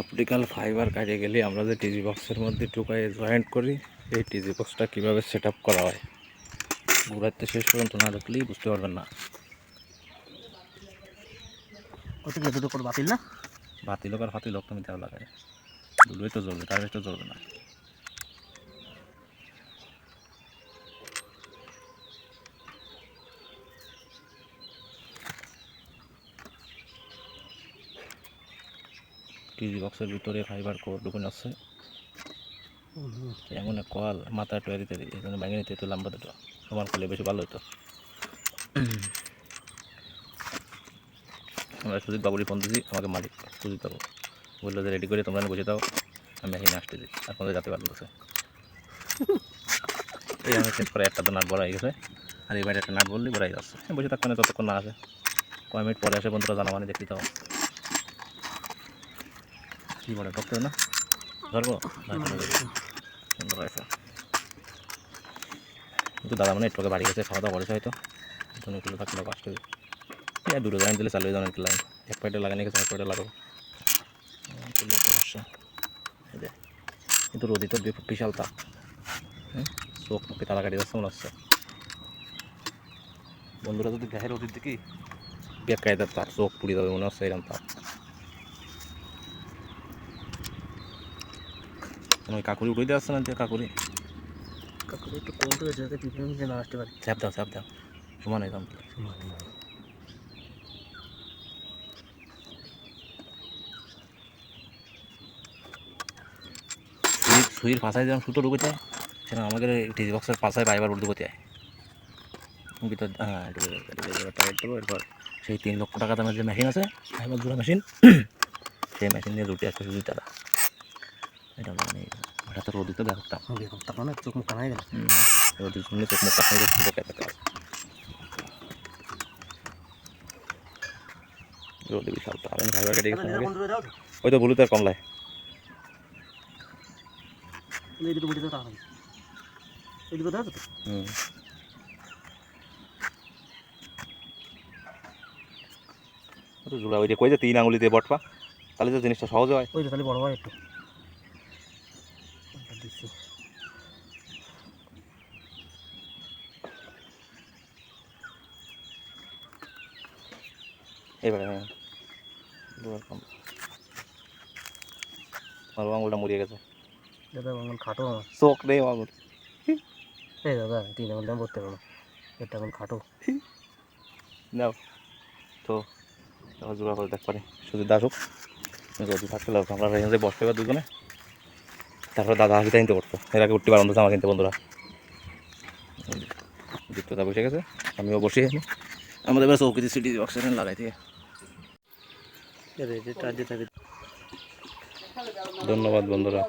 Optical fibre কাজে গেলে আমরা যে টিজি বক্সের মধ্যে ঢুকাই জয়েন্ট করি এই টিজি বক্সটা কীভাবে সেট আপ করা হয়? ঘুরাতে শেষ পর্যন্ত না দেখলেই বুঝতে পারবেন না। কত কি দুটো করে বাতিল না? বাতিল হোক আর ফাতিল হোক তুমি তাও লাগে দুটোই তো জ্বলবে তার তো জ্বলবে না। টিজি বক্সের ভিতরে ফাইবার কোড ঢুকুন আছে। এমন কল মাথা টয়ারি তৈরি এই জন্য ব্যাঙে নিতে একটু লম্বা দুটো। সমান করলে বেশি ভালো হতো আমরা সুজিত বাবুরি ফোন দিয়েছি আমাকে মালিক সুজিত বাবু। বলল যে রেডি করে তোমরা বসে দাও, আমি এখানে আসতেছি আপনাদের যাতে পারতেছে এই আমি চেক করে একটা তো নাট বড় হয়ে গেছে। আর এই একটা নাট বললেই বড়াই যাচ্ছে। বসে থাকতে না ততক্ষণ না আসে। কয় মিনিট পরে আসে বন্ধুরা জানা মানে দেখতে দাও কী বলে ডক্টর না ধরবো কিন্তু দাদা মানে একটু আগে বাড়ি গেছে খাওয়া দাওয়া করেছে হয়তো তুমি একটু থাকলে কষ্ট হবে এই দুটো লাইন দিলে চালু হয়ে যাবে লাইন এক পাইটে লাগানো গেছে এক পাইটে লাগাবো সমস্যা কিন্তু রোদি তো বিশাল তাপ হুম চোখ মুখে তালা কাটি যাচ্ছে মনে হচ্ছে বন্ধুরা যদি দেখে রোদির দিকে বেকায় তাপ চোখ পুড়ে যাবে মনে হচ্ছে এরকম তাপ ওই কাকুরি উঠে আসছে না কাকুরি? কাকুরে একটু কম করে যাতে পিছনে না আসতে পারে। চাপ দাও চাপ দাও। সমান একদম সুই সুইয়ের পাশায় যেমন সুতো ঢুকে যায় সেরকম আমাদের টিজি বক্সের পাশায় পাইবার উঠে ঢুকে যায় ভিতর হ্যাঁ টাইট দেবো এরপর সেই তিন লক্ষ টাকা দামের যে মেশিন আছে ফাইবার জোড়া মেশিন সেই মেশিন দিয়ে রুটি আসবে সুজি তারা এটা মানে ওটা তো চোখ মুখ কানা গেল। চোখ মুখ রোদে বিশাল তো আমি ফাইবার কেটে গেছে আমাকে বন্ধুরা যাও তো। ওই তো কমলায় দাও হুম। জোড়া ওই যে কই যে তিন আঙুলি দিয়ে বটপা তাহলে তো জিনিসটা সহজ হয়। ওই তো তাহলে বড় হয় একটু। এবারে হ্যাঁ। দুবার কম। আর আঙুলটা মরিয়ে গেছে। দাদা আমার খাটো আমার। চোখ নেই আঙুল এই দাদা তিন আঙুল দাম করতে পারব। না এটা এখন খাটো। নাও। তো এবার জোড়া করে দেখ পারি। শুধু দাসুক যদি থাকতে লাগতো আমরা রেঞ্জে বসতে পারি দুজনে। তারপরে দাদা হাসিতে নিতে করতো এর আগে উঠতে পারলাম আমার কিন্তু বন্ধুরা। দীপ্ততা বসে গেছে। আমিও বসে আমাদের এবার চৌকিতে সিটি অক্সিজেন লাগাই দিয়ে। ধন্যবাদ বন্ধুরা।